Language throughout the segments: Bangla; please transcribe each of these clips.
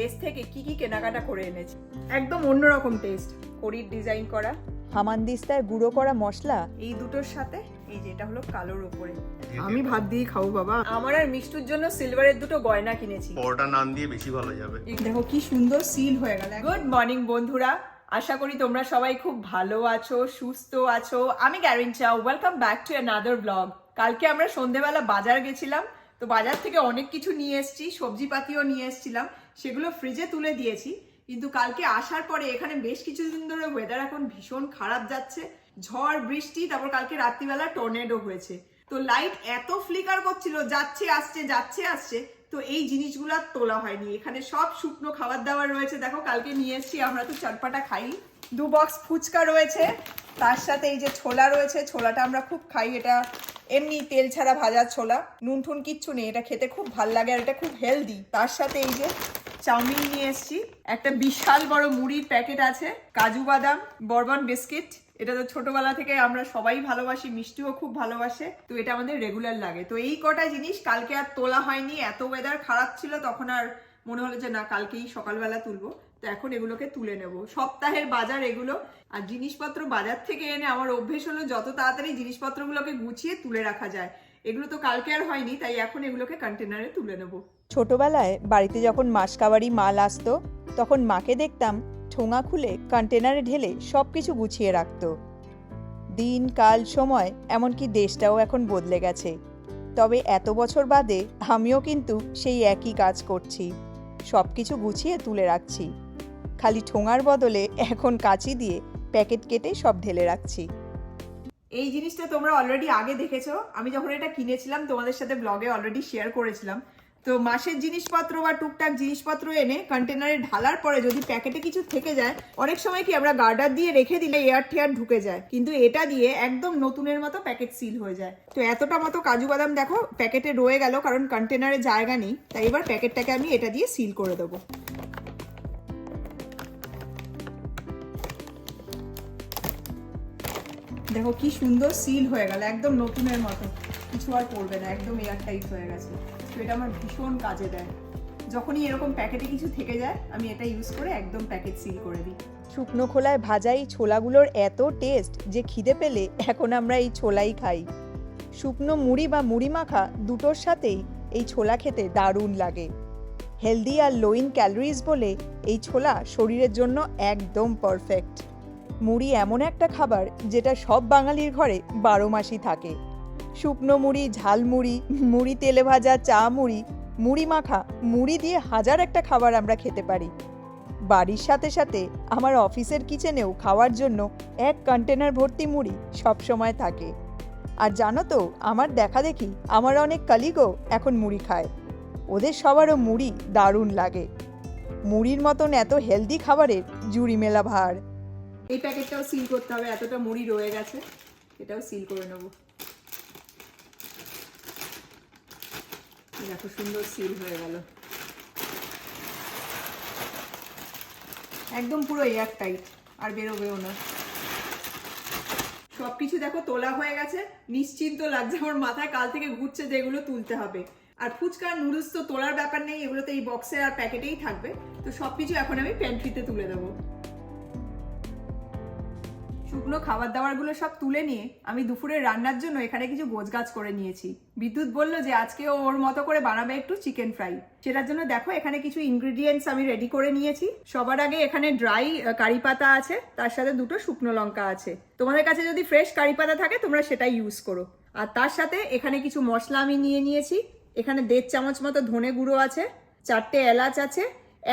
দেশ থেকে কি কি কেনাকাটা করে এনেছি? একদম অন্যরকম টেস্ট কড়ির ডিজাইন করা হামানদিস্তার গুঁড়ো করা মশলা। এই দুটোর সাথে এই যে এটা হলো কালোর উপরে আমি ভাত দিয়ে খাব বাবা। আমার আর মিষ্টুর জন্য সিলভারের দুটো গয়না কিনেছি। পরোটা নান দিয়ে বেশি ভালো যাবে। দেখো কি সুন্দর সিল হয়ে গেল। গুড মর্নিং বন্ধুরা। আশা করি তোমরা সবাই খুব ভালো আছো সুস্থ আছো। আমি গ্যারিন চাও welcome back to another blog কালকে আমরা সন্ধেবেলা বাজার গেছিলাম তো বাজার থেকে অনেক কিছু নিয়ে এসেছি সবজিপাতিও নিয়ে এসেছিলাম। সেগুলো ফ্রিজে তুলে দিয়েছি। কিন্তু কালকে আসার পরে এখানে বেশ কিছুদিন ধরে ওয়েদার এখন ভীষণ খারাপ যাচ্ছে। ঝড়, বৃষ্টি, তারপর কালকে রাত্রিবেলা টর্নেডো হয়েছে। তো লাইট এত ফ্লিকার করছিল, যাচ্ছে, আসছে যাচ্ছে, আসছে, তো এই জিনিসগুলো তোলা হয়নি। এখানে সব শুকনো খাবার দাবার রয়েছে। দেখো, কালকে নিয়ে এসেছি, আমরা তো চটপাটা খাই। দু বক্স ফুচকা রয়েছে, তার সাথে এই যে ছোলা রয়েছে, ছোলাটা আমরা খুব খাই। এটা এমনি তেল ছাড়া ভাজা ছোলা নুন ঠুন কিচ্ছু নেই। এটা খেতে খুব ভালো লাগে আর এটা খুব হেলদি তার সাথে এই যে চাউমিন নিয়ে এসেছি। একটা বিশাল বড় মুড়ির প্যাকেট আছে, কাজু বাদাম, বরবন বিস্কিট। এটা তো ছোটবেলা থেকে আমরা সবাই ভালোবাসি, মিষ্টিও খুব ভালোবাসে। তো এটা আমাদের রেগুলার লাগে। তো এই কটা জিনিস কালকে আর তোলা হয়নি, এত ওয়েদার খারাপ ছিল, তখন আর মনে হলো যে না, কালকেই সকালবেলা তুলবো। তো এখন এগুলোকে তুলে নেব। সপ্তাহের বাজার এগুলো। আর জিনিসপত্র বাজার থেকে এনে আমার অভ্যেস হলো যত তাড়াতাড়ি জিনিসপত্রগুলোকে গুছিয়ে তুলে রাখা যায়। এগুলো তো কালকে আর হয়নি, তাই এখন এগুলোকে কন্টেনারে তুলে নেব। ছোটবেলায় বাড়িতে যখন মাসকাবারি মাল আসতো, তখন মাকে দেখতাম ঠোঙা খুলে কন্টেনারে ঢেলে সব কিছু গুছিয়ে রাখত। দিন, কাল, সময়, এমনকি দেশটাও এখন বদলে গেছে। তবে এত বছর বাদে আমিও কিন্তু সেই একই কাজ করছি সব কিছু গুছিয়ে তুলে রাখছি। খালি ঠোঙার বদলে এখন কাঁচি দিয়ে প্যাকেট কেটে সব ঢেলে রাখছি। এই জিনিসটা তোমরা অলরেডি আগে দেখেছ। আমি যখন এটা কিনেছিলাম, তোমাদের সাথে ব্লগে অলরেডি শেয়ার করেছিলাম। তো মাসের জিনিসপত্র বা টুকটাক জিনিসপত্র এনে কন্টেনারে ঢালার পরে যদি প্যাকেটে কিছু থেকে যায়, অনেক সময় কি আমরা গার্ডার দিয়ে রেখে দিলে এয়ার টিয়ার ঢুকে যায়। কিন্তু এটা দিয়ে একদম নতুনের মতো প্যাকেট সিল হয়ে যায়। তো এতটা মতো কাজু বাদাম দেখো প্যাকেটে রয়ে গেল, কারণ কন্টেনারে জায়গা নেই। তাই এবার প্যাকেটটাকে আমি এটা দিয়ে সিল করে দেবো। দেখো কি সুন্দর সিল হয়ে গেল, একদম নতুনের মতো। কিছু আর পড়বে না, একদম এয়ার টাইট হয়ে গেছে। তো এটা আমার ভীষণ কাজে দেয়। যখনই এরকম প্যাকেটে কিছু থেকে যায়, আমি এটা ইউজ করে একদম প্যাকেট সিল করে দিই। শুকনো খোলায় ভাজা এই ছোলাগুলোর এত টেস্ট যে খিদে পেলে এখন আমরা এই ছোলাই খাই। শুকনো মুড়ি বা মুড়ি মাখা দুটোর সাথেই এই ছোলা খেতে দারুণ লাগে। হেলদি আর লো ইন ক্যালোরিজ বলে এই ছোলা শরীরের জন্য একদম পারফেক্ট মুড়ি এমন একটা খাবার যেটা সব বাঙালির ঘরে বারো মাসই থাকে। শুকনো মুড়ি, ঝাল মুড়ি মুড়ি তেলে ভাজা চা মুড়ি মুড়ি মাখা, মুড়ি দিয়ে হাজার একটা খাবার আমরা খেতে পারি। বাড়ির সাথে সাথে আমার অফিসের কিচেনেও খাওয়ার জন্য এক কন্টেনার ভর্তি মুড়ি সব সময় থাকে। আর জানো তো, আমার দেখা দেখি আমার অনেক কালিগও এখন মুড়ি খায়। ওদের সবারও মুড়ি দারুণ লাগে। মুড়ির মতন এত হেলদি খাবারের জুড়ি মেলা ভার। এই প্যাকেটটাও সিল করতে হবে, এতটা মুড়ি রয়ে গেছে, এটাও সিল করে নেব। দেখো সুন্দর সিল হয়ে গেল। একদম পুরো এয়ার টাইট আর বেরোবেও না। সব কিছু দেখো তোলা হয়ে গেছে, নিশ্চিন্ত লাগছে আমার মাথায়, কাল থেকে ঘুরছে যেগুলো তুলতে হবে। আর ফুচকা নুডলস তো তোলার ব্যাপার নেই এগুলো তো এই বক্সে আর প্যাকেটেই থাকবে। তো সব কিছু এখন আমি প্যান্ট্রিতে তুলে দেবো। শুকনো খাবার দাবারগুলো সব তুলে নিয়ে আমি দুপুরে রান্নার জন্য এখানে কিছু গোছগাছ করে নিয়েছি। বিদ্যুৎ বলল যে আজকে ওর মতো করে বানাবে একটু চিকেন ফ্রাই সেটার জন্য দেখো, এখানে কিছু ইনগ্রিডিয়েন্টস আমি রেডি করে নিয়েছি। সবার আগে এখানে ড্রাই কারি পাতা আছে, তার সাথে দুটো শুকনো লঙ্কা আছে। তোমাদের কাছে যদি ফ্রেশ কারি পাতা থাকে, তোমরা সেটাই ইউজ করো। আর তার সাথে এখানে কিছু মশলা আমি নিয়ে নিয়েছি। এখানে দেড় চামচ মতো ধনে গুঁড়ো আছে, চারটে এলাচ আছে,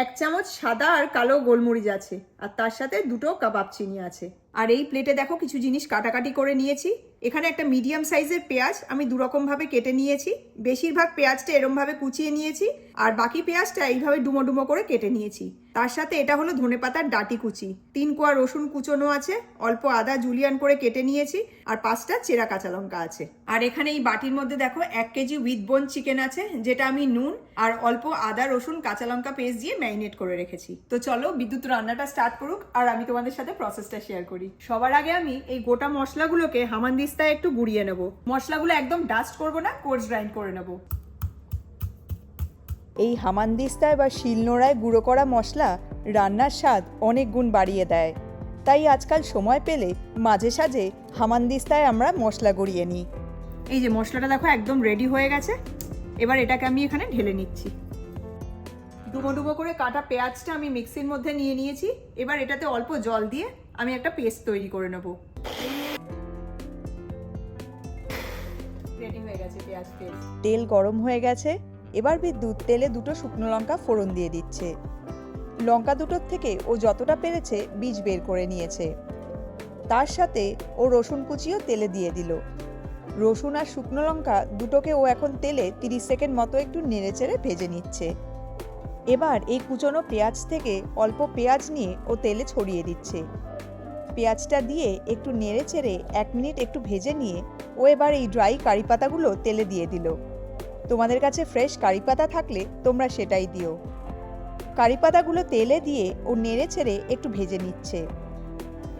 এক চামচ সাদা আর কালো গোলমরিচ আছে। আর তার সাথে দুটো কাবাব চিনি আছে। আর এই প্লেটে দেখো কিছু জিনিস কাটাকাটি করে নিয়েছি। এখানে একটা মিডিয়াম সাইজের পেঁয়াজ আমি দুরকম ভাবে কেটে নিয়েছি। বেশিরভাগ পেঁয়াজটা এরম ভাবে কুচিয়ে নিয়েছি আর বাকি পেঁয়াজটা এইভাবে ডুমো ডুমো করে কেটে নিয়েছি। তার সাথে এটা হলো ধনেপাতার ডাটি কুচি। তিন কোয়া রসুন কুচোনো আছে, অল্প আদা জুলিয়ান করে কেটে নিয়েছি আর পাঁচটা চেরা কাঁচা লঙ্কা আছে। আর এখানে এই বাটির মধ্যে দেখো এক কেজি উইথ বোন চিকেন আছে, যেটা আমি নুন আর অল্প আদা রসুন কাঁচা লঙ্কা পেস্ট দিয়ে ম্যারিনেট করে রেখেছি। তো চলো বিদ্যুৎ রান্নাটা স্টার্ট করুক আর আমি তোমাদের সাথে প্রসেসটা শেয়ার করি। সবার আগে আমি এই গোটা মশলাগুলোকে হামানদিস্তায় একটু গুঁড়িয়ে নেব। মশলাগুলো একদম ডাস্ট করব না কোর্স গ্রাইন্ড করে নেব। এই হামানদিস্তায় বা শিলনোড়ায় গুঁড়ো করা মশলা রান্নার স্বাদ অনেক গুণ বাড়িয়ে দেয়। তাই আজকাল সময় পেলে মাঝে সাঝে হামানদিস্তায় আমরা মশলা গড়িয়ে নিই। এই যে মশলাটা দেখো একদম রেডি হয়ে গেছে। এবার এটাকে আমি এখানে ঢেলে নিচ্ছি। ডুবো ডুবো করে কাটা পেঁয়াজটা আমি মিক্সির মধ্যে নিয়ে নিয়েছি। এবার এটাতে অল্প জল দিয়ে আমি একটা পেস্ট তৈরি করে নেব। তেল গরম হয়ে গেছে, এবার বিদ্যুৎ তেলে দুটো শুকনো লঙ্কা ফোড়ন দিয়ে দিচ্ছে। লঙ্কা দুটোর থেকে ও যতটা পেরেছে বীজ বের করে নিয়েছে। তার সাথে ও রসুন কুচিও তেলে দিয়ে দিল। রসুন আর শুকনো লঙ্কা দুটোকে ও এখন তেলে তিরিশ সেকেন্ড মতো একটু নেড়েচেড়ে ভেজে নিচ্ছে। এবার এই কুচনো পেঁয়াজ থেকে অল্প পেঁয়াজ নিয়ে ও তেলে ছড়িয়ে দিচ্ছে। পেঁয়াজটা দিয়ে একটু নেড়ে চেড়ে এক মিনিট একটু ভেজে নিয়ে ও এবার এই ড্রাই কারি পাতাগুলো তেলে দিয়ে দিল। তোমাদের কাছে ফ্রেশ কারি পাতা থাকলে তোমরা সেটাই দিও। কারি পাতাগুলো তেলে দিয়ে ও নেড়ে ছেড়ে একটু ভেজে নিচ্ছে।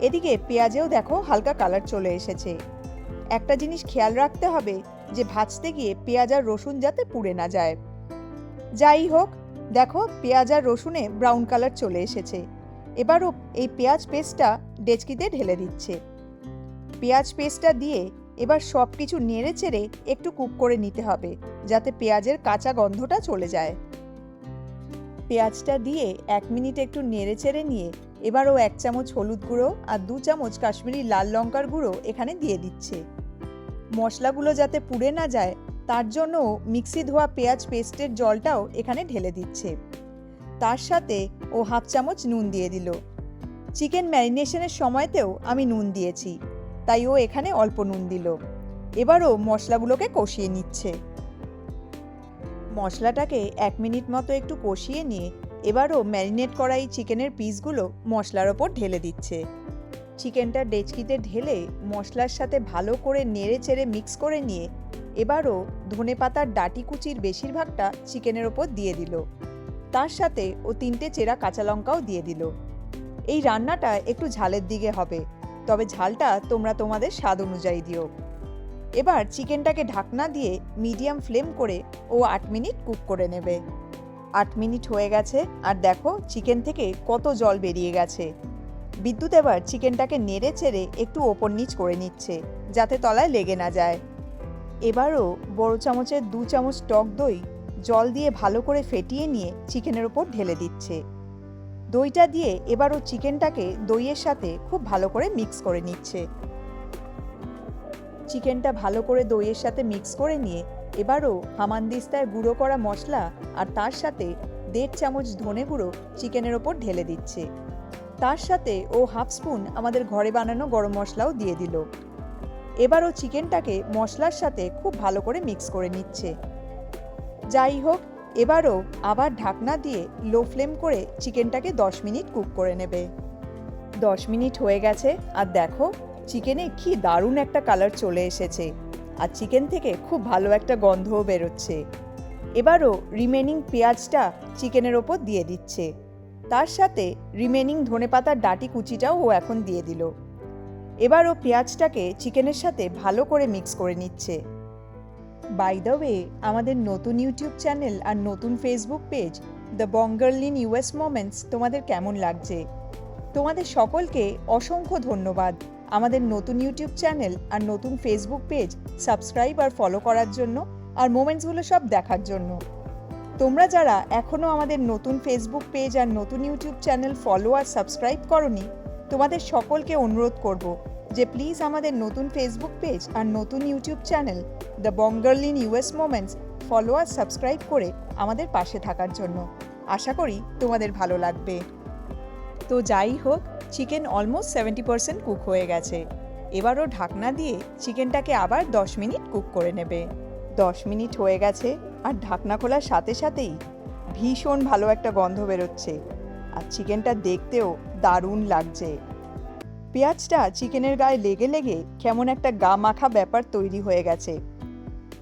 এদিকে পেঁয়াজেও দেখো হালকা কালার চলে এসেছে। একটা জিনিস খেয়াল রাখতে হবে যে ভাজতে গিয়ে পেঁয়াজ আর রসুন যাতে পুড়ে না যায়। যাই হোক, দেখো পেঁয়াজ আর রসুনে ব্রাউন কালার চলে এসেছে। এবারও এই পেঁয়াজ পেস্টটা ডেচকিতে ঢেলে দিচ্ছে। পেঁয়াজ পেস্টটা দিয়ে এবার সব কিছু নেড়ে চেড়ে একটু কুক করে নিতে হবে, যাতে পেঁয়াজের কাঁচা গন্ধটা চলে যায়। পেঁয়াজটা দিয়ে এক মিনিট একটু নেড়ে চেড়ে নিয়ে এবারও এক চামচ হলুদ গুঁড়ো আর দু চামচ কাশ্মীরি লাল লঙ্কার গুঁড়ো এখানে দিয়ে দিচ্ছে। মশলাগুলো যাতে পুড়ে না যায়, তার জন্য মিক্সি ধোয়া পেঁয়াজ পেস্টের জলটাও এখানে ঢেলে দিচ্ছে। তার সাথে ও হাফ চামচ নুন দিয়ে দিল। চিকেন ম্যারিনেশনের সময়তেও আমি নুন দিয়েছি, তাই ও এখানে অল্প নুন দিল। এবারও মশলাগুলোকে কষিয়ে নিচ্ছে। মশলাটাকে এক মিনিট মতো একটু কষিয়ে নিয়ে এবারও ম্যারিনেট করা এই চিকেনের পিসগুলো মশলার ওপর ঢেলে দিচ্ছে। চিকেনটা ডেচকিতে ঢেলে মশলার সাথে ভালো করে নেড়ে চেড়ে মিক্স করে নিয়ে এবারও ধনে পাতার ডাটি কুচির বেশিরভাগটা চিকেনের ওপর দিয়ে দিল। তার সাথে ও তিনটে চেরা কাঁচা লঙ্কাও দিয়ে দিল। এই রান্নাটা একটু ঝালের দিকে হবে, তবে ঝালটা তোমরা তোমাদের স্বাদ অনুযায়ী দিও। এবার চিকেনটাকে ঢাকনা দিয়ে মিডিয়াম ফ্লেম করে ও আট মিনিট কুক করে নেবে। আট মিনিট হয়ে গেছে আর দেখো চিকেন থেকে কত জল বেরিয়ে গেছে। বিদ্যুৎ এবার চিকেনটাকে নেড়ে চেড়ে একটু ওপর নিচ করে নিচ্ছে, যাতে তলায় লেগে না যায়। এবারও বড় চামচের দু চামচ টক দই জল দিয়ে ভালো করে ফেটিয়ে নিয়ে চিকেনের ওপর ঢেলে দিচ্ছে। দইটা দিয়ে এবারও চিকেনটাকে দইয়ের সাথে খুব ভালো করে মিক্স করে নিচ্ছে। চিকেনটা ভালো করে দইয়ের সাথে মিক্স করে নিয়ে এবারও হামানদিস্তায় গুঁড়ো করা মশলা আর তার সাথে দেড় চামচ ধনে গুঁড়ো চিকেনের ওপর ঢেলে দিচ্ছে। তার সাথে ও হাফ স্পুন আমাদের ঘরে বানানো গরম মশলাও দিয়ে দিল। এবারও চিকেনটাকে মশলার সাথে খুব ভালো করে মিক্স করে নিচ্ছে। যাই হোক, এবারও আবার ঢাকনা দিয়ে লো ফ্লেম করে চিকেনটাকে দশ মিনিট কুক করে নেবে। দশ মিনিট হয়ে গেছে, আর দেখো, চিকেনে কি দারুণ একটা কালার চলে এসেছে, আর চিকেন থেকে খুব ভালো একটা গন্ধও বেরোচ্ছে। এবারও রিমেনিং পেঁয়াজটা চিকেনের ওপর দিয়ে দিচ্ছে। তার সাথে রিমেনিং ধনেপাতার ডাটি কুচিটাও ও এখন দিয়ে দিল। এবারও পেঁয়াজটাকে চিকেনের সাথে ভালো করে মিক্স করে নিচ্ছে। বাই দ্য ওয়ে আমাদের নতুন ইউটিউব চ্যানেল আর নতুন Facebook page the বঙ্গার্লিন US moments তোমাদের কেমন লাগছে? তোমাদের সকলকে অসংখ্য ধন্যবাদ। আমাদের নতুন ইউটিউব চ্যানেল আর নতুন ফেসবুক পেজ সাবস্ক্রাইব আর ফলো করার জন্য আর মোমেন্টসগুলো সব দেখার জন্য। তোমরা যারা এখনও আমাদের নতুন ফেসবুক পেজ আর নতুন ইউটিউব চ্যানেল ফলো আর সাবস্ক্রাইব করনি, তোমাদের সকলকে অনুরোধ করব যে প্লিজ আমাদের নতুন ফেসবুক পেজ আর নতুন YouTube channel the bong girl in US moments follow R subscribe করে আমাদের পাশে থাকার জন্য। আশা করি তোমাদের ভালো লাগবে। তো যাই হোক chicken almost seventy percent cook হয়ে গেছে। এবারও ঢাকনা দিয়ে চিকেনটাকে আবার দশ মিনিট কুক করে নেবে। দশ মিনিট হয়ে গেছে আর ঢাকনা খোলার সাথে সাথেই ভীষণ ভালো একটা গন্ধ বেরোচ্ছে। আর চিকেনটা দেখতেও দারুণ লাগছে। পেঁয়াজটা চিকেনের গায়ে লেগে লেগে কেমন একটা গা মাখা ব্যাপার তৈরি হয়ে গেছে।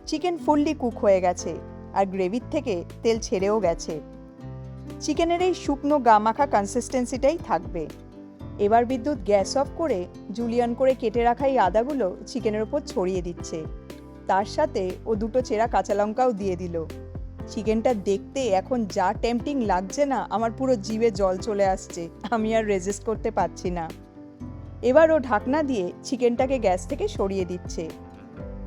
চিকেন ফুললি কুক হয়ে গেছে আর গ্রেভির থেকে তেল ছেড়েও গেছে। চিকেনের এই শুকনো গা মাখা কনসিস্টেন্সিটাই থাকবে। এবার বিদ্যুৎ গ্যাস অফ করে জুলিয়ান করে কেটে রাখা এই আদাগুলো চিকেনের ওপর ছড়িয়ে দিচ্ছে। তার সাথে ও দুটো চেরা কাঁচা লঙ্কাও দিয়ে দিল। চিকেনটা দেখতে এখন যা টেম্পটিং লাগছে না, আমার পুরো জিভে জল চলে আসছে। আমি আর রেজিস্ট করতে পারছি না। এবার ও ঢাকনা দিয়ে চিকেনটাকে গ্যাস থেকে সরিয়ে দিচ্ছে।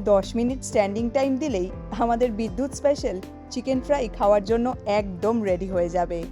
দশ মিনিট স্ট্যান্ডিং টাইম দিলেই আমাদের বিদ্যুৎ স্পেশাল চিকেন ফ্রাই খাওয়ার জন্য একদম রেডি হয়ে যাবে।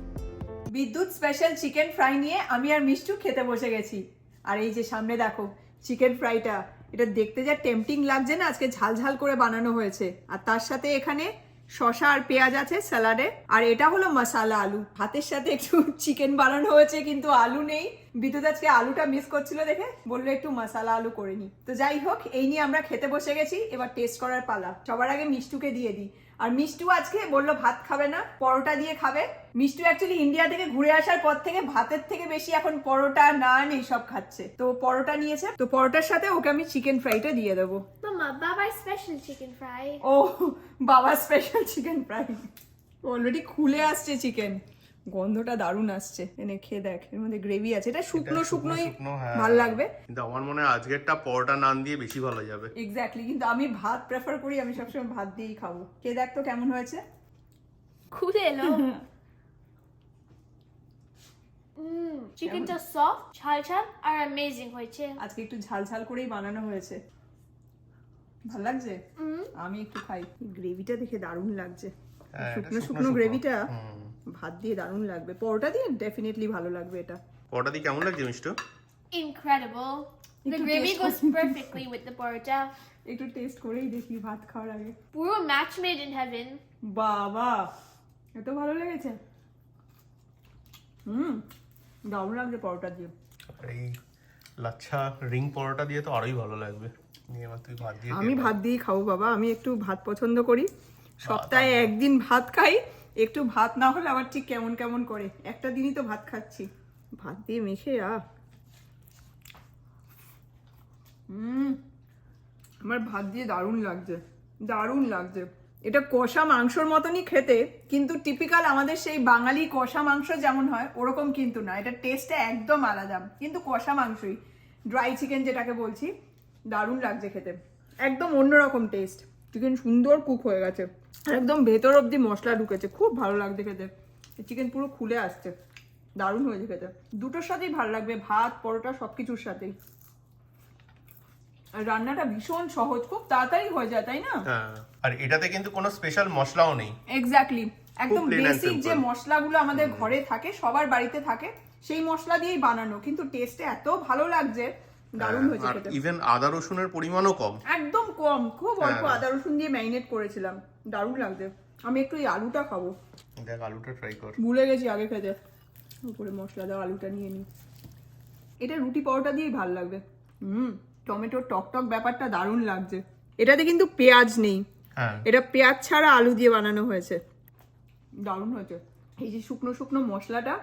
বিদ্যুৎ স্পেশাল চিকেন ফ্রাই নিয়ে আমি আর মিষ্টু খেতে বসে গেছি। আর এই যে সামনে দেখো, চিকেন ফ্রাইটা, এটা দেখতে যা টেম্পটিং লাগছে না, আজকে ঝাল ঝাল করে বানানো হয়েছে। আর তার সাথে এখানে শশা আর পেঁয়াজ আছে স্যালাডে। আর এটা হলো মশালা আলু। ভাতের সাথে একটু চিকেন বানানো হয়েছে, কিন্তু আলু নেই। বিদ্যুৎ আজকে আলুটা মিস করছিল দেখে বলল একটু মশালা আলু করে নি। তো যাই হোক এই নিয়ে আমরা খেতে বসে গেছি এবার টেস্ট করার পালা। সবার আগে মিষ্টুকে দিয়ে দিই। আর মিষ্টু আজকে বলল ভাত খাবে না পরোটা দিয়ে খাবে। মিষ্টু অ্যাকচুয়ালি ইন্ডিয়া থেকে ঘুরে আসার পর থেকে ভাতের থেকে বেশি এখন পরোটা নান এইসব খাচ্ছে। তো পরোটা নিয়েছে তো পরোটার সাথে ওকে আমি চিকেন ফ্রাইটা দিয়ে দেবো। Baba's special chicken fry. ও বাবা স্পেশাল চিকেন ফ্রাই অলরেডি খুলে আসছে চিকেন গন্ধটা দারুণ আসছে। এনে খেয়ে দেখ এর মধ্যে গ্রেভি আছে। এটা শুকনো শুকনো শুকনোই শুকনো, হ্যাঁ। ভালো লাগবে। কিন্তু আমার মনে হয় আজকেরটা পরোটা নান দিয়ে বেশি ভালো যাবে। এক্স্যাক্টলি কিন্তু আমি ভাত প্রেফার করি আমি সবসময় ভাত দিয়েই খাব। খেয়ে দেখ তো কেমন হয়েছে। Kudelo. Mmm, chickenটা soft, ঝাল ঝাল আর অ্যামেজিং হয়েছে। আজকে একটু ঝাল ঝাল করেই বানানো হয়েছে। ভালো লাগছে? হুম। আমি একটু খাই। গ্রেভিটা দেখে দারুণ লাগছে। হ্যাঁ, শুকনো শুকনো শুকনো শুকনো। গ্রেভিটা হুম। ভাত দিয়ে দারুণ লাগবে। পরোটা দিয়ে ডেফিনেটলি ভালো লাগবে এটা। পরোটা দিয়ে কেমন লাগছে মিষ্টু. The একটু gravy taste goes perfectly with the porta. একটু টেস্ট করেই দেখি ভাত খাওয়ার আগে। পুরো match made in heaven. বাবা এত ভালো লেগেছে। হুম দারুণ লাগছে পরোটা দিয়ে। এই লাচ্ছা রিং পরোটা দিয়ে তো আরোই ভালো লাগবে। ভাত দিয়ে আমি ভাত দিয়েই খাব বাবা আমি একটু ভাত পছন্দ করি। সপ্তাহে একদিন ভাত খাই একটু ভাত না হলে আবার ঠিক কেমন কেমন করে? একটা দিনই তো ভাত খাচ্ছি। ভাত দিয়ে মেখে আ হুম আমার ভাত দিয়ে দারুণ লাগছে দারুণ লাগছে। এটা কষা মাংসর মতনই খেতে কিন্তু টিপিক্যাল আমাদের সেই বাঙালি কষা মাংস যেমন হয় ওরকম কিন্তু না। এটা টেস্টটা একদম আলাদা কিন্তু কষা মাংসই। ড্রাই চিকেন যেটাকে বলছি দারুণ লাগছে খেতে। একদম অন্যরকম টেস্ট চিকেন সুন্দর কুক হয়ে গেছে। একদম ভেতর অবধি মশলা ঢুকেছে। খুব ভালো লাগছে খেতে। চিকেন পুরো খুলে আসছে। দারুণ হয়েছে খেতে। দুটোর সাথেই ভালো লাগবে। ভাত পরোটা সব কিছুর সাথেই রান্নাটা ভীষণ সহজ। খুব তাড়াতাড়ি হয়ে যায় তাই না? হ্যাঁ। আর এটাতে কিন্তু কোনো স্পেশাল মশলাও নেই। এক্স্যাক্টলি একদম বেসিক যে মশলাগুলো আমাদের ঘরে থাকে সবার বাড়িতে থাকে সেই মশলা দিয়েই বানানো। কিন্তু টেস্টে এত ভালো লাগছে দারুণ হয়েছে হ্যাঁ, আর খেতে ইভেন আদা রসুনের পরিমাণও কম। একদম কম খুব অল্প হ্যাঁ। আদা রসুন দিয়ে ম্যারিনেট করেছিলাম। দারুণ লাগছে। আমি একটু এই আলুটা খাব। দেখ আলুটা ট্রাই কর। ভুলে গেছি আগে খেতে। উপরে মশলা দেওয়া আলুটা নিয়ে নিই এটা রুটি পরোটা দিয়েই ভালো লাগবে। হুম টমেটোর টক টক ব্যাপারটা দারুণ লাগছে। এটাতে কিন্তু পেঁয়াজ নেই। হ্যাঁ। এটা পেঁয়াজ ছাড়া আলু দিয়ে বানানো হয়েছে। দারুণ হয়েছে। এই যে শুকনো শুকনো মশলাটা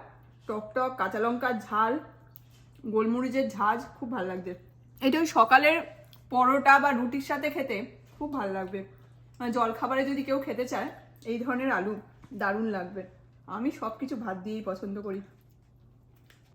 টক টক কাঁচা লঙ্কার ঝাল গোলমরিচের ঝাঁজ খুব ভালো লাগছে এটা ওই সকালের পরোটা বা রুটির সাথে খেতে খুব ভালো লাগবে। জল খাবারে যদি কেউ খেতে চায়, এই ধরনের আলু দারুণ লাগবে। আমি সব কিছু ভাত দিয়েই পছন্দ করি।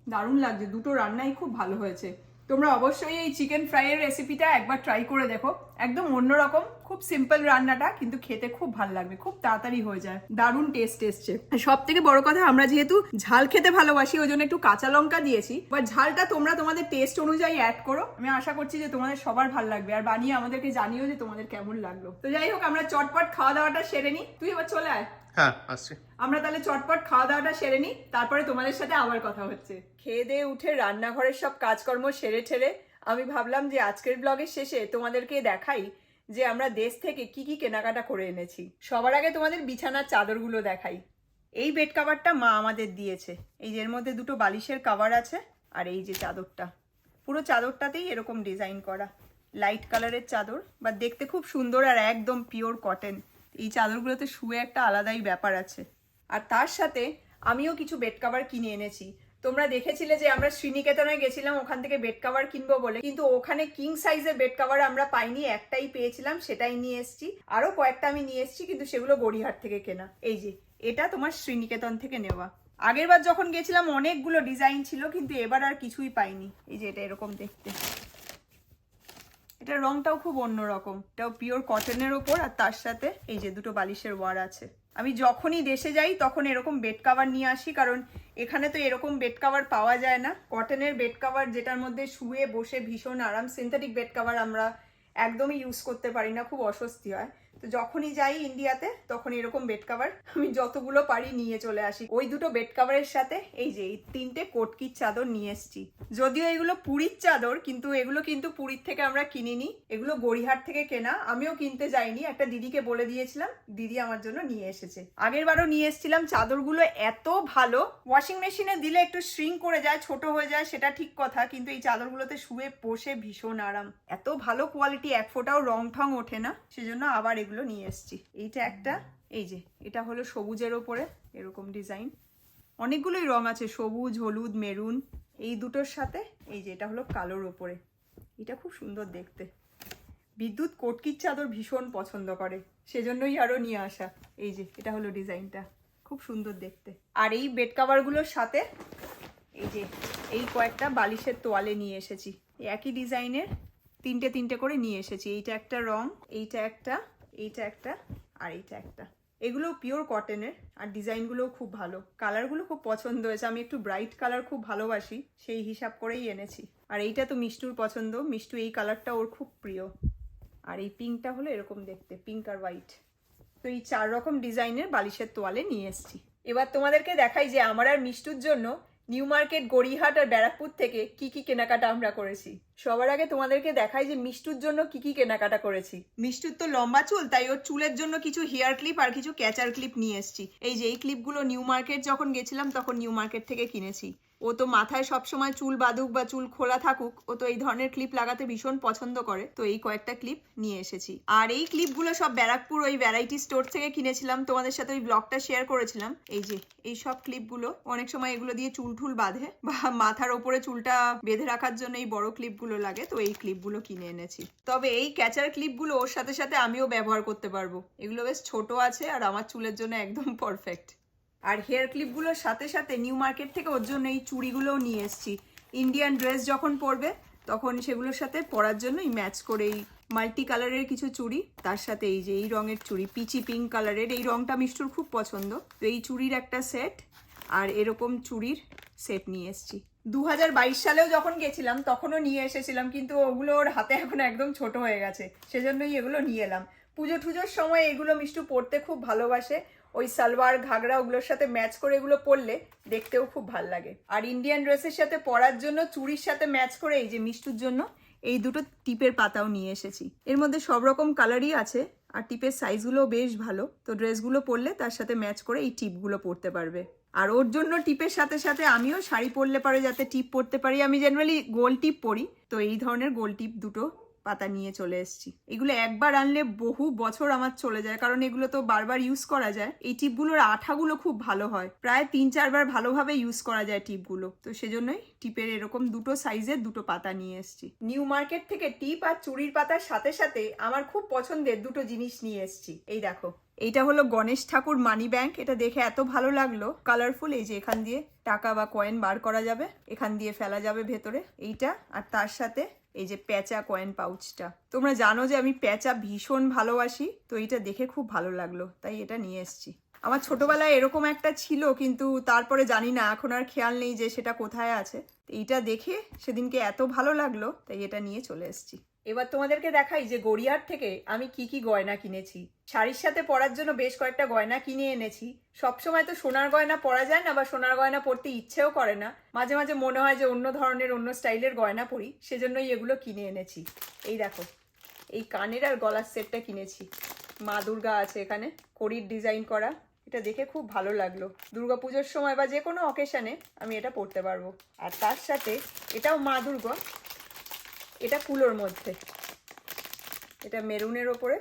দারুণ লাগছে, দুটো রান্নাই খুব ভালো হয়েছে। তোমরা অবশ্যই এই চিকেন ফ্রাইয়ের রেসিপিটা একবার ট্রাই করে দেখো। একদম অন্যরকম, খুব সিম্পল রান্নাটা, কিন্তু খেতে খুব ভালো লাগবে, খুব তাড়াতাড়ি হয়ে যায়। দারুণ টেস্ট এসছে। সব থেকে বড় কথা, আমরা যেহেতু ঝাল খেতে ভালোবাসি, ওই জন্য একটু কাঁচা লঙ্কা দিয়েছি। বা ঝালটা তোমরা তোমাদের টেস্ট অনুযায়ী অ্যাড করো। আমি আশা করছি যে তোমাদের সবার ভালো লাগবে। আর বানিয়ে আমাদেরকে জানিও যে তোমাদের কেমন লাগল। তো যাই হোক, আমরা চটপট খাওয়া দাওয়াটা সেরে নিই। তুই এবার চলে আয়। হ্যাঁ আমরা তাহলে চটপট খাওয়া দাওয়াটা সেরে নিই, তারপরে তোমাদের সাথে আবার কথা হচ্ছে। খেয়ে উঠে রান্নাঘরের সব কাজকর্ম সেরে ঠেরে, আমি ভাবলাম যে আজকের ব্লগের শেষে তোমাদেরকে দেখাই যে আমরা দেশ থেকে কি কি কেনাকাটা করে এনেছি। সবার আগে তোমাদের বিছানার চাদরগুলো দেখাই। এই বেড কাভারটা মা আমাদের দিয়েছে। এই যে এর মধ্যে দুটো বালিশের কাভার আছে, আর এই যে চাদরটা। পুরো চাদরটাতেই এরকম ডিজাইন করা। লাইট কালারের চাদর, বা দেখতে খুব সুন্দর আর একদম পিওর কটন এই চাদরগুলোতে শুয়ে একটা আলাদাই ব্যাপার আছে। আর তার সাথে আমিও কিছু বেড কাভার কিনে এনেছি। তোমরা দেখেছিলে যে আমরা শ্রীনিকেতনে গেছিলাম, ওখান থেকে বেড কাভার কিনবো বলে। কিন্তু ওখানে কিং সাইজের বেড কাভার আমরা পাইনি, একটাই পেয়েছিলাম, সেটাই নিয়ে এসেছি। আরও কয়েকটা আমি নিয়ে এসেছি, কিন্তু সেগুলো গড়িহাট থেকে কেনা। এই যে, এটা তোমার শ্রীনিকেতন থেকে নেওয়া। আগের বার যখন গেছিলাম, অনেকগুলো ডিজাইন ছিল, কিন্তু এবার আর কিছুই পাইনি। এই যে, এটা এরকম দেখতে। এটার রংটাও খুব অন্যরকম। এটাও পিওর কটনের ওপর আর তার সাথে এই যে দুটো বালিশের ওয়ার আছে। আমি যখনই দেশে যাই, তখন এরকম বেড কাভার নিয়ে আসি, কারণ এখানে তো এরকম বেড কাভার পাওয়া যায় না। কটনের বেড কাভার যেটার মধ্যে শুয়ে বসে ভীষণ আরাম সিনথেটিক বেড কাভার আমরা একদমই ইউজ করতে পারি না, খুব অস্বস্তি হয়। তো যখনই যাই ইন্ডিয়াতে তখন এরকম বেড কাভার আমি যতগুলো পারি নিয়ে চলে আসি। ওই দুটো বেড কাভারের সাথে এই যে এই তিনটে কোটকির চাদর নিয়ে এসেছি। যদিও এগুলো পুরীর চাদর, কিন্তু এগুলো কিন্তু পুরীর থেকে আমরা কিনিনি। এগুলো গড়িহাট থেকে কেনা, আমিও কিনতে যাইনি। একটা দিদিকে বলে দিয়েছিলাম, দিদি আমার জন্য নিয়ে এসেছে। আগের বারও নিয়ে এসেছিলাম, চাদরগুলো এত ভালো। ওয়াশিং মেশিনে দিলে একটু শ্রিং করে যায়, ছোট হয়ে যায়, সেটা ঠিক কথা, কিন্তু এই চাদরগুলোতে শুয়ে বসে ভীষণ আরাম। এত ভালো কোয়ালিটি এক ফোঁটাও রং ঠং ওঠে না, সেজন্য আবার এগুলো নিয়ে এসেছি। এইটা একটা, এই যে, এটা হলো সবুজের ওপরে এরকম ডিজাইন। অনেকগুলোই রং আছে, সবুজ, হলুদ, মেরুন। এই দুটোর সাথে, এই যে, এটা হলো কালোর ওপরে। এটা খুব সুন্দর দেখতে। বিদ্যুৎ কটকির চাদর ভীষণ পছন্দ করে, সেজন্যই আরও নিয়ে আসা। এই যে, এটা হলো ডিজাইনটা। খুব সুন্দর দেখতে। আর এই বেড কাভারগুলোর সাথে, এই যে, এই কয়েকটা বালিশের তোয়ালে নিয়ে এসেছি। একই ডিজাইনের, তিনটে তিনটে করে নিয়ে এসেছি। এইটা একটা রং, এইটা একটা এইটা একটা আর এইটা একটা। এগুলো পিওর কটনের আর ডিজাইনগুলোও খুব ভালো। কালারগুলো খুব পছন্দ হয়েছে। আমি একটু ব্রাইট কালার খুব ভালোবাসি, সেই হিসাব করেই এনেছি। আর এইটা তো মিষ্টুর পছন্দ। মিষ্টু এই কালারটা ওর খুব প্রিয়। আর এই পিঙ্কটা হলো এরকম দেখতে পিঙ্ক আর হোয়াইট তো এই চার রকম ডিজাইনের বালিশের তোয়ালে নিয়ে এসেছি। এবার তোমাদেরকে দেখাই যে আমার আর মিষ্টুর জন্য নিউ মার্কেট, গড়িহাট আর ব্যারাকপুর থেকে কি কি কেনাকাটা আমরা করেছি। সবার আগে তোমাদেরকে দেখাই যে মিষ্টুর জন্য কি কি কেনাকাটা করেছি। মিষ্টুর তো লম্বা চুল, তাই ওর চুলের জন্য কিছু হেয়ার ক্লিপ আর কিছু ক্যাচার ক্লিপ নিয়ে এসছি। এই যে, এই ক্লিপগুলো নিউ মার্কেট যখন গেছিলাম, তখন নিউ মার্কেট থেকে কিনেছি। ও তো মাথায় সবসময় চুল বাঁধুক বা চুল খোলা থাকুক, ও তো এই ধরনের ক্লিপ লাগাতে ভীষণ পছন্দ করে। তো এই কয়েকটা ক্লিপ নিয়ে এসেছি। আর এই ক্লিপগুলো সব ব্যারাকপুর ওই ভ্যারাইটি স্টোর থেকে কিনেছিলাম, তোমাদের সাথে ওই ব্লগটা শেয়ার করেছিলাম। এই যে, এই সব ক্লিপগুলো অনেক সময় এগুলো দিয়ে চুল টুল বাঁধে বা মাথার ওপরে চুলটা বেঁধে রাখার জন্য এই বড় ক্লিপগুলো লাগে, তো এই ক্লিপগুলো কিনে এনেছি। তবে এই ক্যাচার ক্লিপগুলো ওর সাথে সাথে আমিও ব্যবহার করতে পারব। এগুলো বেশ ছোট আছে আর আমার চুলের জন্য একদম পারফেক্ট আর হেয়ার ক্লিপগুলোর সাথে সাথে নিউ মার্কেট থেকে ওর জন্য এই চুড়িগুলোও নিয়ে এসেছি। ইন্ডিয়ান ড্রেস যখন পরবে, তখন সেগুলোর সাথে পরার জন্য এই ম্যাচ করে এই মাল্টি কালারের কিছু চুড়ি, তার সাথে এই যে এই রঙের চুড়ি পিচি পিঙ্ক কালারের এই রঙটা মিষ্টুর খুব পছন্দ। তো এই চুড়ির একটা সেট আর এরকম চুড়ির সেট নিয়ে এসেছি। দু সালেও যখন গেছিলাম, তখনও নিয়ে এসেছিলাম, কিন্তু ওগুলো ওর হাতে এখন একদম ছোট হয়ে গেছে। সেজন্যই এগুলো নিয়ে এলাম। পুজো টুজোর সময় এগুলো মিষ্টু পরতে খুব ভালোবাসে। ওই সালোয়ার, ঘাগরা ওগুলোর সাথে ম্যাচ করে এগুলো পরলে দেখতেও খুব ভালো লাগে। আর ইন্ডিয়ান ড্রেসের সাথে পরার জন্য চুড়ির সাথে ম্যাচ করে এই যে মিষ্টুর জন্য এই দুটো টিপের পাতাও নিয়ে এসেছি। এর মধ্যে সব রকম কালারই আছে আর টিপের সাইজগুলো বেশ ভালো। তো ড্রেসগুলো পরলে তার সাথে ম্যাচ করে এই টিপগুলো পরতে পারবে। আর ওর জন্য টিপের সাথে সাথে আমিও শাড়ি পরলে পারে, যাতে টিপ পরতে পারি। আমি জেনারেলি গোল টিপ পরি। তো এই ধরনের গোল টিপ দুটো পাতা নিয়ে চলে এসেছি। এগুলো একবার আনলে বহু বছর আমার চলে যায়, কারণ এগুলো তো বারবার ইউজ করা যায়। এই টিপগুলোর আঠাগুলো খুব ভালো হয়। প্রায় তিন চারবার ভালোভাবে ইউজ করা যায় টিপগুলো। তো সেজন্যই টিপের এরকম দুটো সাইজের দুটো পাতা নিয়ে এসেছি। নিউ মার্কেট থেকে টিপ আর চুড়ির পাতার সাথে সাথে আমার খুব পছন্দের দুটো জিনিস নিয়ে এসেছি। এই দেখো, এইটা হলো গণেশ ঠাকুর মানি ব্যাংক এটা দেখে এত ভালো লাগল। কালারফুল এই যে এখান দিয়ে টাকা বা কয়েন বার করা যাবে, এখান দিয়ে ফেলা যাবে ভেতরে। এইটা আর তার সাথে এই যে প্যাঁচা কয়েন পাউচটা। তোমরা জানো যে আমি প্যাঁচা ভীষণ ভালোবাসি, তো এটা দেখে খুব ভালো লাগল, তাই এটা নিয়ে এসছি। আমার ছোটবেলায় এরকম একটা ছিল, কিন্তু তারপরে জানি না, এখন আর খেয়াল নেই যে সেটা কোথায় আছে। এইটা দেখে সেদিনকে এত ভালো লাগল, তাই এটা নিয়ে চলে এসেছি। এবার তোমাদেরকে দেখাই যে গড়িয়ার থেকে আমি কি কি গয়না কিনেছি। শাড়ির সাথে পরার জন্য বেশ কয়েকটা গয়না কিনে এনেছি। সবসময় তো সোনার গয়না পরা যায় না বা সোনার গয়না পরতে ইচ্ছেও করে না। মাঝে মাঝে মনে হয় যে অন্য ধরনের, অন্য স্টাইলের গয়না পরি। সেজন্যই এগুলো কিনে এনেছি। এই দেখো, এই কানের আর গলার সেটটা কিনেছি। মা দুর্গা আছে এখানে, কড়ির ডিজাইন করা। এটা দেখে খুব ভালো লাগল। দুর্গাপুজোর সময় বা যে কোনো অকেশনে আমি এটা পরতে পারব। আর তার সাথে এটাও মা দুর্গা। এটা কুলোর মধ্যে। এটা মেরুনের ওপরে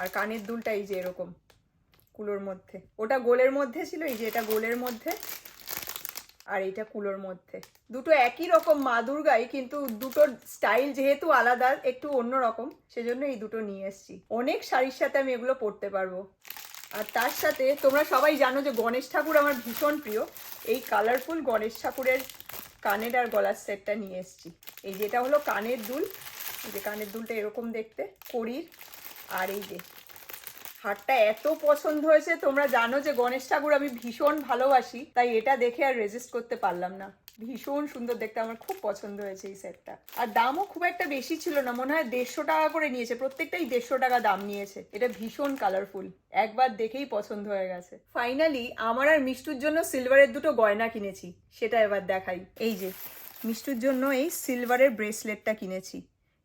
আর কানের দুলটা এই যে এরকম কুলোর মধ্যে। ওটা গোলের মধ্যে ছিল, এই যে এটা গোলের মধ্যে আর এইটা কুলোর মধ্যে। দুটো একই রকম মা দুর্গাই কিন্তু দুটোর স্টাইল যেহেতু আলাদা, একটু অন্য রকম, সেজন্য এই দুটো নিয়ে এসেছি। অনেক শাড়ির সাথে আমি এগুলো পরতে পারব। আর তার সাথে তোমরা সবাই জানো যে গণেশ ঠাকুর আমার ভীষণ প্রিয়। এই কালারফুল গণেশ ঠাকুরের কানের আর গলার সেটটা নিয়ে এসেছি। এই যেটা হলো কানের দুল, এই যে কানের দুলটা এরকম দেখতে করির আর এই যে হারটা এত পছন্দ হয়েছে, তোমরা জানো যে গণেশ ঠাকুর আমি ভীষণ ভালোবাসি, তাই এটা দেখে আর রেজিস্ট করতে পারলাম না। ভীষণ সুন্দর দেখতে, আমার খুব পছন্দ হয়েছে এই সেটটা আর দামও খুব একটা বেশি ছিল না, মনে হয় দেড়শো টাকা করে নিয়েছে, প্রত্যেকটাই দেড়শো টাকা দাম নিয়েছে। এটা ভীষণ কালারফুল একবার দেখেই পছন্দ হয়ে গেছে। ফাইনালি আমার আর মিষ্টুর জন্য সিলভারের দুটো গয়না কিনেছি, সেটা এবার দেখাই। এই যে, মিষ্টুর জন্য এই সিলভারের ব্রেসলেটটা কিনেছি।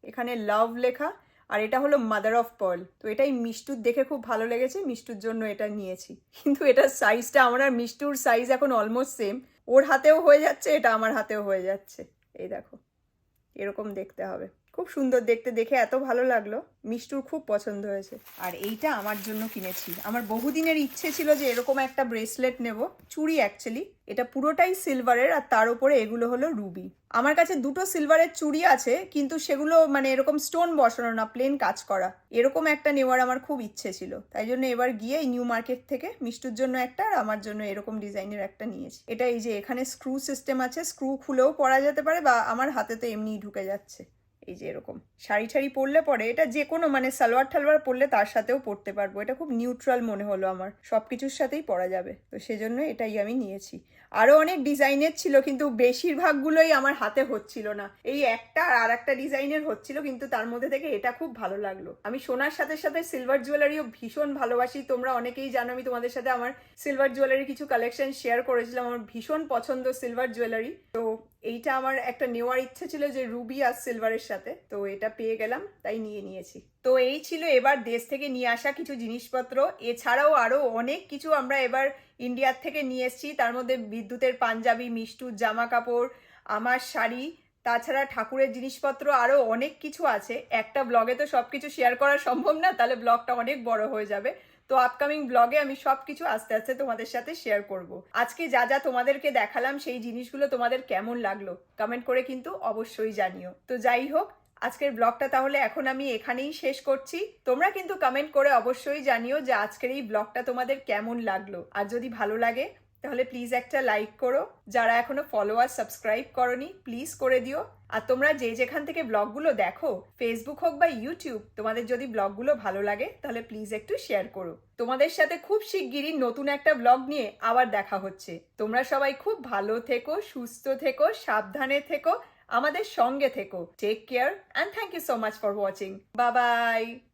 এখানে লাভ লেখা, আর এটা হলো মাদার অফ পার্ল তো এটাই মিষ্টুর দেখে খুব ভালো লেগেছে, মিষ্টুর জন্য এটা নিয়েছি। কিন্তু এটার সাইজটা আমার আর মিষ্টুর সাইজ এখন অলমোস্ট সেম ওর হাতেও হয়ে যাচ্ছে, এটা আমার হাতেও হয়ে যাচ্ছে। এই দেখো, এরকম দেখতে হবে। খুব সুন্দর দেখতে, দেখে এত ভালো লাগল। মিষ্টুর খুব পছন্দ হয়েছে। আর এইটা আমার জন্য কিনেছি। আমার বহুদিনের ইচ্ছে ছিল যে এরকম একটা ব্রেসলেট নেব। চুড়ি অ্যাকচুয়ালি এটা পুরোটাই সিলভারের আর তার উপরে এগুলো হলো রুবি আমার কাছে দুটো সিলভারের চুড়ি আছে, কিন্তু সেগুলো মানে এরকম স্টোন বসানো না প্লেন কাজ করা। এরকম একটা নেওয়ার আমার খুব ইচ্ছে ছিল। তাই জন্য এবার গিয়ে এই নিউ মার্কেট থেকে মিষ্টুর জন্য একটা আর আমার জন্য এরকম ডিজাইনের একটা নিয়েছি। এটা এই যে এখানে স্ক্রু সিস্টেম আছে স্ক্রু খুলেও পরা যেতে পারে বা আমার হাতে তো এমনিই ঢুকে যাচ্ছে। এই যে এরকম। শাড়ি শাড়ি পরলে পরে এটা যে কোনো মানে সালোয়ার ঠালোয়ার পরলে তার সাথেও পরতে পারব। এটা খুব নিউট্রাল মনে হলো আমার। সব কিছুর সাথেই পরা যাবে। তো সেজন্য এটাই আমি নিয়েছি। আরও অনেক ডিজাইনের ছিল, কিন্তু বেশিরভাগগুলোই আমার হাতে হচ্ছিল না। এই একটা আর একটা ডিজাইনের হচ্ছিল, কিন্তু তার মধ্যে থেকে এটা খুব ভালো লাগল। আমি সোনার সাথে সাথে সিলভার জুয়েলারিও ভীষণ ভালোবাসি। তোমরা অনেকেই জানো, আমি তোমাদের সাথে আমার সিলভার জুয়েলারি কিছু কালেকশন শেয়ার করেছিলাম। আমার ভীষণ পছন্দ সিলভার জুয়েলারি তো এইটা আমার একটা নেওয়ার ইচ্ছে ছিল যে রুবি আর সিলভারের সাথে, তো এটা পেয়ে গেলাম, তাই নিয়ে নিয়েছি। তো এই ছিল এবার দেশ থেকে নিয়ে আসা কিছু জিনিসপত্র, এছাড়াও আরও অনেক কিছু আমরা এবার ইন্ডিয়ার থেকে নিয়ে এসেছি, তার মধ্যে বিদ্যুতের পাঞ্জাবি, মিষ্টুর জামা কাপড় আমার শাড়ি, তাছাড়া ঠাকুরের জিনিসপত্র আরও অনেক কিছু আছে। একটা ব্লগে তো সব কিছু শেয়ার করা সম্ভব না, তাহলে ব্লগটা অনেক বড় হয়ে যাবে। তো আপকামিং ব্লগে আমি সব কিছু আস্তে আস্তে তোমাদের সাথে শেয়ার করব। আজকে যা যা তোমাদেরকে দেখালাম, সেই জিনিসগুলো তোমাদের কেমন লাগল কমেন্ট করে কিন্তু অবশ্যই জানিও। তো যাই হোক, আজকের ব্লগটা তাহলে এখন আমি এখানেই শেষ করছি। তোমরা কিন্তু কমেন্ট করে অবশ্যই জানিও যে আজকের এই ব্লগটা তোমাদের কেমন লাগল। আর যদি ভালো লাগে, তাহলে প্লিজ একটা লাইক করো। যারা এখনও ফলোয়ার সাবস্ক্রাইব করনি প্লিজ করে দিও। আর তোমরা যে যেখান থেকে ব্লগগুলো দেখো ফেসবুক হোক বা ইউটিউব তোমাদের যদি ব্লগগুলো ভালো লাগে, তাহলে প্লিজ একটু শেয়ার করো। তোমাদের সাথে খুব শিগগিরই নতুন একটা ব্লগ নিয়ে আবার দেখা হচ্ছে। তোমরা সবাই খুব ভালো থেকো, সুস্থ থেকো, সাবধানে থেকো, আমাদের সঙ্গে থেকো। Take care and thank you so much for watching bye